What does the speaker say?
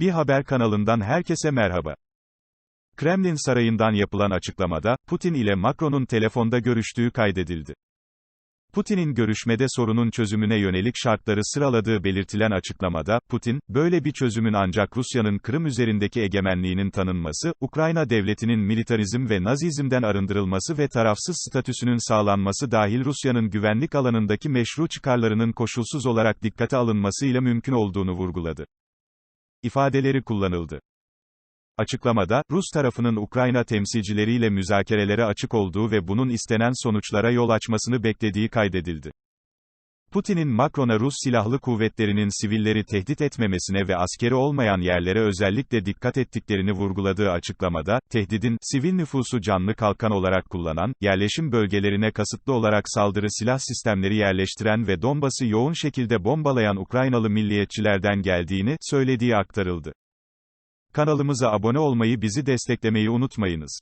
Bir haber kanalından herkese merhaba. Kremlin sarayından yapılan açıklamada, Putin ile Macron'un telefonda görüştüğü kaydedildi. Putin'in görüşmede sorunun çözümüne yönelik şartları sıraladığı belirtilen açıklamada, Putin, böyle bir çözümün ancak Rusya'nın Kırım üzerindeki egemenliğinin tanınması, Ukrayna devletinin militarizm ve nazizmden arındırılması ve tarafsız statüsünün sağlanması dahil Rusya'nın güvenlik alanındaki meşru çıkarlarının koşulsuz olarak dikkate alınmasıyla mümkün olduğunu vurguladı. İfadeleri kullanıldı. Açıklamada, Rus tarafının Ukrayna temsilcileriyle müzakerelere açık olduğu ve bunun istenen sonuçlara yol açmasını beklediği kaydedildi. Putin'in Macron'a Rus silahlı kuvvetlerinin sivilleri tehdit etmemesine ve askeri olmayan yerlere özellikle dikkat ettiklerini vurguladığı açıklamada, tehdidin, sivil nüfusu canlı kalkan olarak kullanan, yerleşim bölgelerine kasıtlı olarak saldırı silah sistemleri yerleştiren ve Donbas'ı yoğun şekilde bombalayan Ukraynalı milliyetçilerden geldiğini, söylediği aktarıldı. Kanalımıza abone olmayı bizi desteklemeyi unutmayınız.